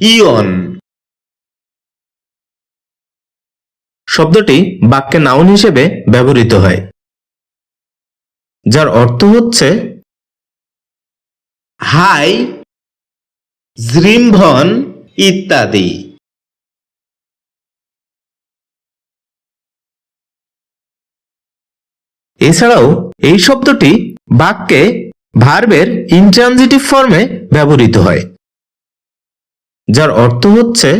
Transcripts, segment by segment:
ইয়ন। শব্দটি বাক্যে নাউন হিসেবে ব্যবহৃত হয়, যার অর্থ হচ্ছে, হাই জৃম্ভন ইত্যাদি। এছাড়াও এই শব্দটি বাক্যে ভার্বের ইনট্রানজিটিভ ফর্মে ব্যবহৃত হয়। যার অর্থ হচ্ছে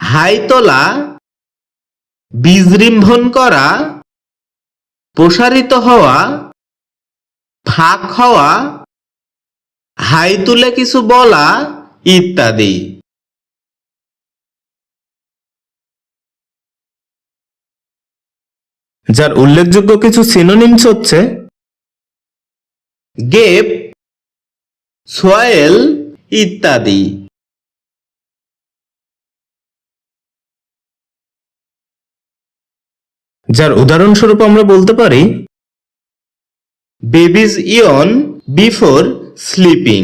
হাই তোলা করা, প্রসারিত হওয়া, ফাঁক হওয়া হাই তুলে কিছু বলা ইত্যাদি। যার উল্লেখযোগ্য কিছু সিনোনিমস হচ্ছে গেপ সোয়েল ইত্যাদি। যার উদাহরণস্বরূপ আমরা বলতে পারি বেবিজ ইয়ন বিফোর স্লিপিং